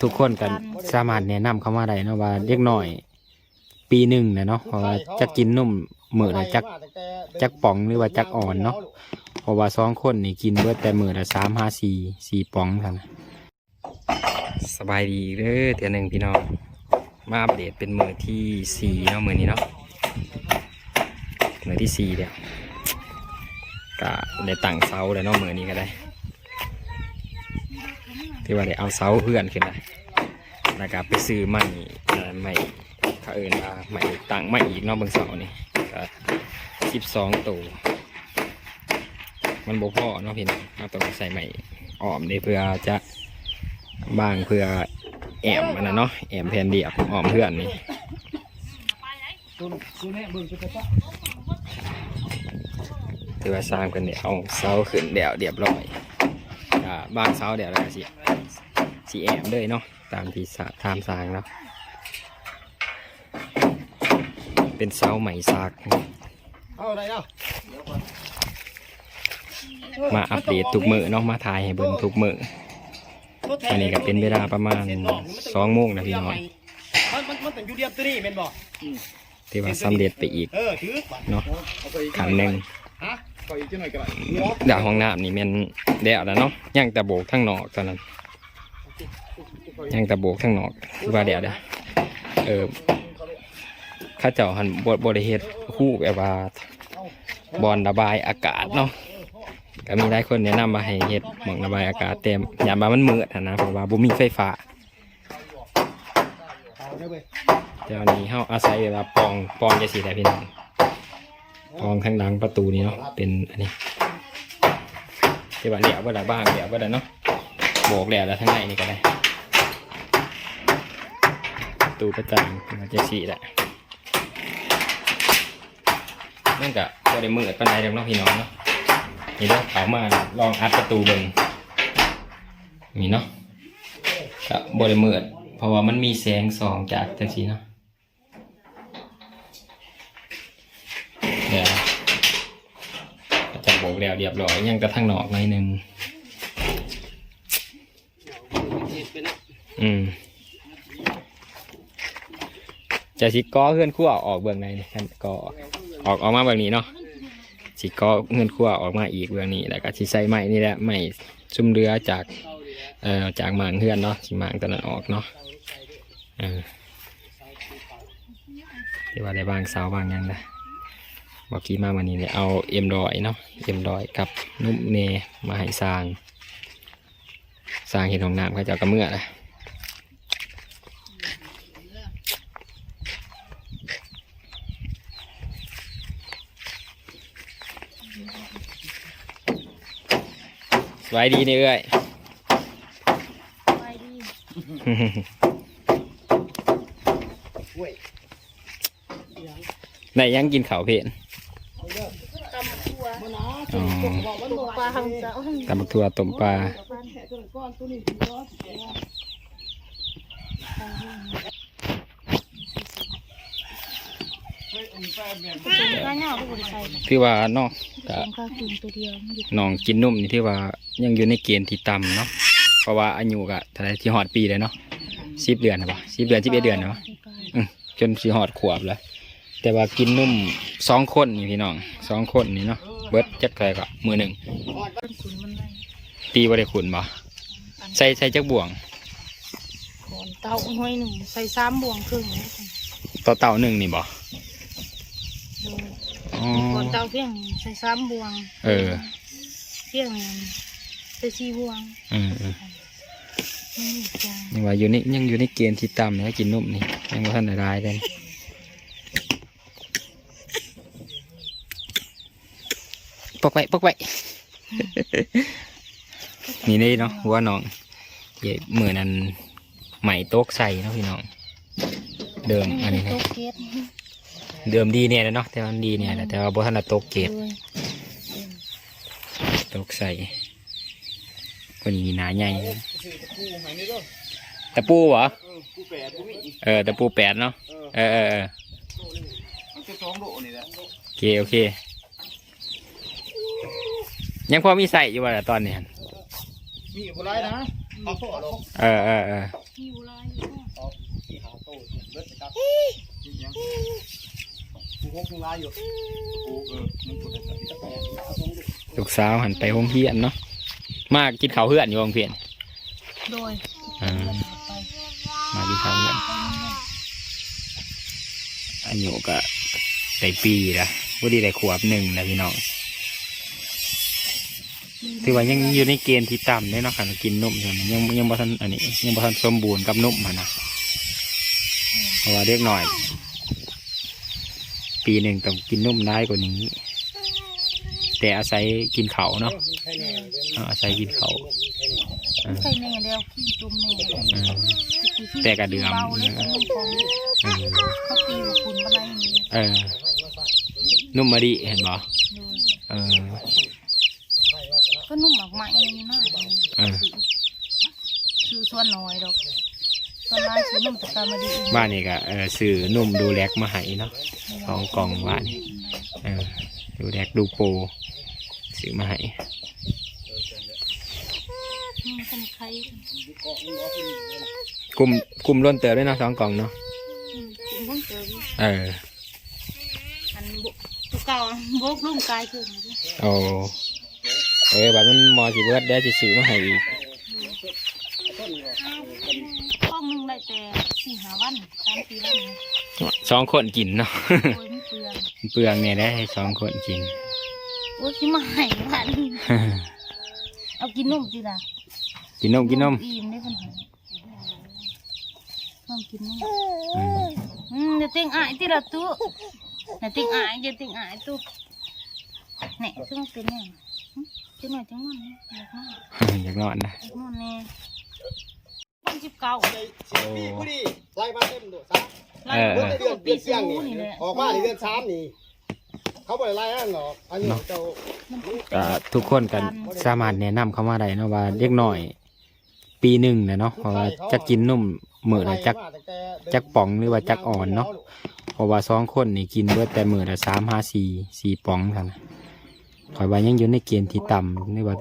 ทุกคนกันสามารถแนะนำเข้ามาได้เนาะว่าเล็กหน้อย ปีหนึ่งนะเนาะเพราะว่าจะกินนุ่มมือละจักจักป่องหรือว่าจักอ่อนเนาะเพราะว่าสองคนนี่กินเบิดแต่มือละสามห้าสี่สี่ป่องเท่านั้นสบายดีเด้อเทียหนึ่งพี่น้องมาอัปเดตเป็นมือที่สี่เนาะมือนี้เนาะมือที่สี่เดียวก็ได้ตั้งเสาแล้วเนาะมือนี้ก็ได้ ที่ว่าได้เอาเสาเพื่อนขึ้นมาแล้วก็ไปซื้อใหม่ใหม่เขาเอินว่าใหม่ตั้งใหม่อีกเนอกเบางเสานี่ก็สิบสองตัวมันบ่พอเนาะพี่น้องเราต้องใส่ใหม่อ้อมนี่เพื่อจะบางเพื่อแอมมันนะเนาะแอมแผ่นเดียบอ้อมเพื่อนนี่ถือว่าสร้างกันเนี่ยเอาเสาขึ้นเดี่ยวเรียบร้อยอ่าบางเสาเดี๋ยวเราก็สิ สีแอมเลยเนาะตามที่สาทามสร้างเนาะเป็นเสาใหม่ซาก เอาอะไรเนาะมาอัปเดตทุกมือเนาะมาถ่ายให้เบิ่งทุกมืออันนี้ก็เป็นเวลาประมาณสองโมงนะพี่น้องมันมันมันเป็นยูเรียมตัวนี้เป็นบ่ที่ว่าสำเร็จไปอีกเออถือเนาะขันหนึ่งฮะปล่อยอีกจังหน่อยก็ได้ดาวห้องน้ำนี่แมันเดวแล้วเนาะย่างแต่โบกทั้งนอกตอนนั้น ย่างแต่โบกทั้งนอกว่าเดวเด้เออข้าเจ้าหันบดบริเฮ็ดคู่แบบว่าบอลระบายอากาศเนาะก็มีหลายคนแนะนำมาให้เฮ็ดหมองระบายอากาศเต็มอย่ามามันมืดนะเพราะว่าบ่มีไฟฟ้าเอาได้เว้ยวนี้เฮาอาศัยเวลาปองปองจะสีได้พี่น้องปองข้างหลังประตูนี้เนาะเป็นอันนี้ที่ว่าเหลี่ยวบ่ได้บ้างเหลี่ยวบ่ได้เนาะ โบกแล้วแล้วทั้งในนี่ก็ได้ประตูประจังมันจะสีแหละนั่นก็บ่ได้มืดปานใดเด้อเนาะพี่น้องเนาะนี่เด้อเอามาลองอัดประตูเบิ่งนี่เนาะก็บ่ได้มืดเพราะว่ามันมีแสงส่องจากจังซี่เนาะเดี๋ยวจะโบกแล้วเรียบร้อยยังกระทั่งหนอกหน่อยหนึ่ง อืมจะสิก้อเพื่อนขั้วออกเบื้องในนี่คันก็ออกออกมาเบื้องนี้เนาะสิก้อเพื่อนขั้วออกมาอีกเบื้องนี้แล้วก็สิใส่ไม้นี่แหละไม้ซุ่มเรือจากเอ่อจากหมางเพื่อนเนาะสิหมางตอนนั้นออกเนาะเออที่ว่าได้บางเสาบางยังนะบอกกี้มาวันนี้เนี่ยเอาเอ็มดอยเนาะเอ็มดอยกับนุ่มเนมาให้สร้าง สร้างเห็นของน้ำเขาจะเอากระเมื่อนะ สบายดีเนี่ยเอ้ยไปดีเว้ยไหนยังกินข้าวเพลนตำทัวมันนะอ๋อตัวปลาหังเจ้าตำบักทั่วต้มปลา ข้าเหนียวทุกคนใส่ที่ว่าเนอกก็สองข้าวกินตัวเดียวมันอยู่น้องกินนุ่มนี่ที่ว่ายังอยู่ในเกณฑ์ที่ต่ำเนาะเพราะว่าอายุก็เท่าไหรที่หอดปีเลยเนาะสิบเดือนนะปะสิบเดือนสิบเอ็ดเดือนนะปะอืมจนสิหอดขวบแล้วแต่ว่ากินนุ่มสองคนนี่พี่น้องสองคนนี่เนาะเบิดจักไก่ก็มือหนึ่งเป็นขุนมันไล่ตีบ่ได้ขุนบ่ใส่ใส่จักบ่วง ขอนเต้าห้อยหนึ่งใส่สามบ่วงครึ่งนะต่อเต่าหนึ่งนี่บ่ดู อ๋อขอนเต้าเพียงใส่สามบ่วงเออเพียงใส่สี่บ่วงเออเออนี่จ้ายังว่าอยู่ในยังอยู่ในเกณฑ์ที่ต่ำนะกินนุ่มนี่ยังว่าท่านได้รายเลยปกไปปกไปนี่นี่เนาะหัวน้องเย่มือนั้นใหม่โต๊กใส่เนาะพี่น้อง เดิมอันนี้นะโต๊ะ เกตเดิมดีเนี่ยแหละเนาะแต่มันดีเนี่ยแหละแต่ว่าบ่ทันได้ตกเกตด้วยตกใส่คนนี้หนาใหญ่ซื้อตะปูหายนี่ด้วยตะปูเหรอเออกูแปดกูมีอีกเออตะปูแปดเนาะเออเออเออเออมันจะสองโลนี่แหละโอเคโอเค ยังพอมีใส่อยู่ว่าตอนนี้มีอีกคนไรนะเอาพวกเอาลงเออเออเออหิวลายอยู่เอาที่หาโต้เบิดนะครับยั งกูคงคงลายอยู่กูเออมันปวดแต่ที่ตะแกรงเอาตรงดิลูกสาวหันไปโรงเรียนเนาะมากินข้าวเพื่อนอยู่โรงเรียนโดยอ่าไปมากินข้าวเพื่อนอายุก็ได้ปีละวันดีได้ขวบหนึ่งนะพี่น้องถือว่ายังอยู่ในเกณฑ์ที่ต่ำได้เนาะค่ะกินนมอยู่นะยังยังบ่ทันอันนี้ยังบ่ทันสมบูรณ์กับนมมันนะเพราะว่าเด็กหน่อย ปีหนึ่งต้องกินนมได้กว่านี้ แต่อาศัยกินเขาวเนาะใช่แน่เลยอ่าอาศัยกินเขาวอ่าใส่แน่เดียวขี้จุ่มแน่อ่าแต่กระเดื่อมเบาเลยนุ่มของเออเขาตีกับคุณอะไรอย่างนี้เออนุ่มมะดิเห็นบ่โดยเออก็นุ่มหมากใหม่เลยนะเออคือส่วนน้อยดอกส่วนลายคือนุ่มแต่ตามาดีบ้านนี่ก็เออซื้อนุ่มดูแลกมาให้เนาะ สองกล่องบ้านนี่เออดูแลกดูโปรซื้อมาให้นี่เป็นใครกลุ่มกลุ่มล้นเติบด้วยเนาะสองกล่องเนาะอืมเป็นเพิ่งเจอเอออันบุตัวเก่าโบกลุ่มกายคือโอ้เออบัดมันมอสิเบิดได้สิซื้อมาให้อีกข้องหนึงได้แต่สี่หาวันสามปีแล้วนี่ สองคนกินเนาะโอ้ยไม่เปลืองเปลืองเนี่ยได้ให้สองคนกิน โอ้ยขี้มาใหายวันเอากินนมจีละกินนมกินนมอิ่มได้คนหายต้องกินนมอืมอืมเดี๋ยวเต็งอายที่ละตู้เดี๋ยวเต็งอายเดี๋ยวเต็งอายตู้เนี่ยซึ่งเป็นเนี่ยจังหน่อยจังหน่อยอยากนอนอยากนอนนะอยากนอนแน่วันสิบเก้าสิบปีพอดีไล่มาเต็มโดดซะไล่ เออเมื่อตัวเดือนปีเดือนสูเสี่ยงนี่นี่แหละออกมาในเดือนสามนี่ เขาบอกไล่นั่นหรอกอันนี้เจ้าก็ทุกคนกันสามารถแนะนำเข้ามาได้เนาะว่าเล็กน้อย ปีหนึ่งนะเนาะเพราะว่าจะกินนุ่มมือละจัก จักป๋องหรือว่าจักอ่อนเนาะ เพราะว่าสองคนนี่กินเบิดแต่มือละสามห้าสี่สี่ป๋องกันคอยว่ายังอยู่ในเกณฑ์ที่ต่ำนี่ว่า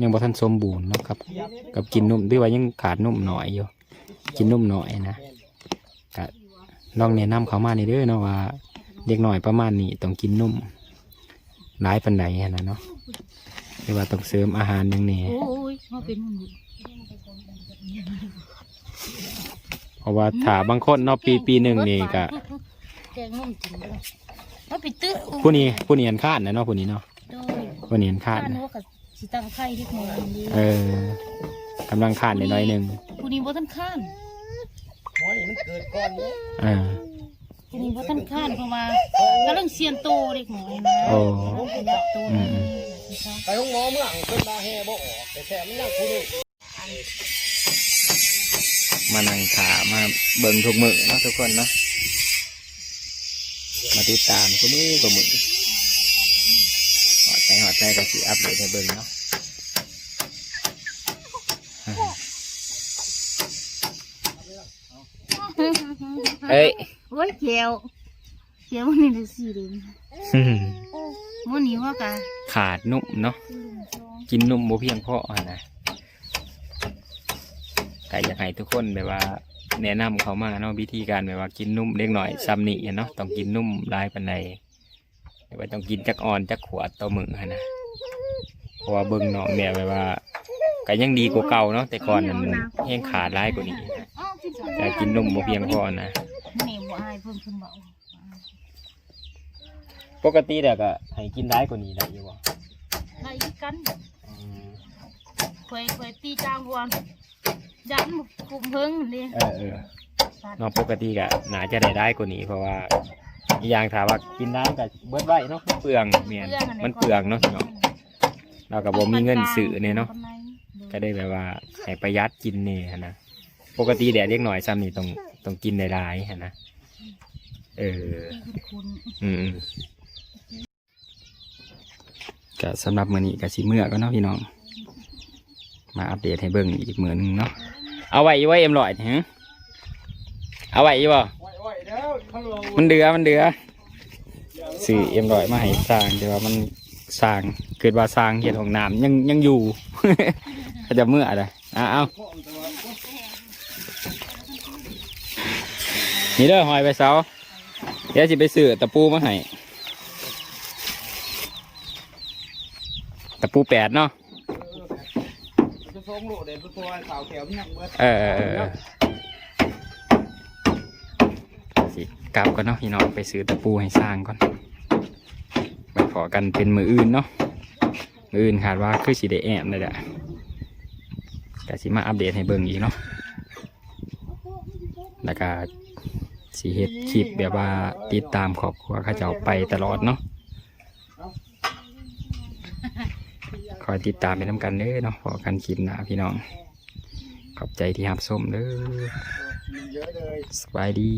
ยังบ่ทันสมบูรณ์เนาะกับ กับกินนุ่มหรือว่ายังขาดนุ่มหน่อยอยู่ กินนุ่มหน่อยนะก็ ลองแนะนำเขามาในเด้อเนาะว่า เด็กหน่อยประมาณนี้ต้องกินนุ่มหลายปันใดหั้นนะเนาะหรือว่าต้องเสริมอาหารอย่างนี้เพราะว่าถาบางคนเนาะปีปีหนึ่งนี่ก็แกงนุ่มจริงเลยมาไปตื้อผู้นี้ผู้นี้อันคาดนะเนาะผู้นี้เนาะผู้นี้อันคาข้าดนนะกับสตังไข่ที่หน่อยนี้เออกำลังคาดนิดน้อยหนึ่งผู้นี้บ่ทันขาน หอยมันเกิดก่อนนี้เออผู้นี้บ่ทันข้านเพราะว่ากำลังเซียนโตเด็กหน่อยนะโอ้ขยับโตอืมอืมไปห้องหมอเมื่อเป็นมาแห่บ่ออกแต่แถมมันยังคุณมานั่งขามาเบิ่งทุกมือเนาะทุกคนเนาะมาติดตามทุกมือกับมือหอดใจหอดใจก็สิอัปเดตให้เบิ่งเนาะเอ้ยโอ้ยเจียวเจียวมันนี่ได้สี่เดือนมื้อนี้ว่ากะขาดนุ่มเนาะกินนมบ่เพียงพออะนะแต่อยากให้ทุกคนแบบว่า แนะนำเขามาเนาะวิธีการแบบว่ากินนุ่มเล็กหน่อยซ้ำนี่เนาะต้องกินนุ่มหลายปานใดแบบว่าต้องกินจักอ่อนจักขวดต่อมือหั้นนะเพราะว่าเบิ่งน้องเนี่ยแบบว่าก็ยังดีกว่าเก่าเนาะแต่ก่อนมันแห้งขาดหลายกว่านี้ อ้าวกินสองแต่กินนมบ่เพียงพอนะมื้อนี้ บ่อายเพิ่นเพิ่นเบาปกติแต่ก็ให้กินได้กว่านี้ได้อยู่บ่ได้อีกกันเคยเคยตีจางวัวยันคุมเพิ่งนี่เออเออเนาะปกติก็น่าจะได้ได้กว่านี้ เพราะว่าอีกอย่างถามว่ากินได้ก็เบิดไว้เนาะมันเปลืองเมียนมันเปลืองเนาะพี่น้องเราก็บ่มีเงินซื้อเนี่ยเนาะ ก็ได้แบบว่าให้ประหยัดกินเนี่ยนะ ปกติแดดเล็กหน่อยซ้ำนี่ต้องต้องกินได้หลายๆหั้นนะ เออ คุณอืมก็สำหรับมือนี้ก็สิเมื่อก็เนาะพี่น้อง มาอัปเดตให้เบิ่งอีกมือนึงเนาะเอาไว้อยู่ไว้เอ็มร้อยฮะเอาไว้อยู่บ่มันเดือมันเดือสื่อเอ็มร้อยมาให้สร้างแต่ว่ามันสร้างเกิดว่าสร้างเห็ดของน้ำยังยังอยู่เขาจะเมื่ออะไรอะเอา นี่เด้อหอยไปเสาเดี๋ยวสิไปซื้อตะปูมาให้ตะปูแปดเนาะเออเออสิกลับก่อนเนาะพี่น้องไปซื้อตะปูให้สร้างก่อนไปขอกันเป็นมืออื่นเนาะมืออื่นคาดว่าคือสีได้แอมเลยแหละกสิมาอัปเดตให้เบิ่งอีกเนาะแล้วก็ สีเห็ดคลิปแบบว่าติดตามครอบครัวข้าเจ้าไปตลอดเนาะคอยติดตามไปน้ำกันเด้อเนาะพอกันคลิปหน้าพี่น้อง ขอบใจที่รับส้มเด้อเยอะเลยสบายดี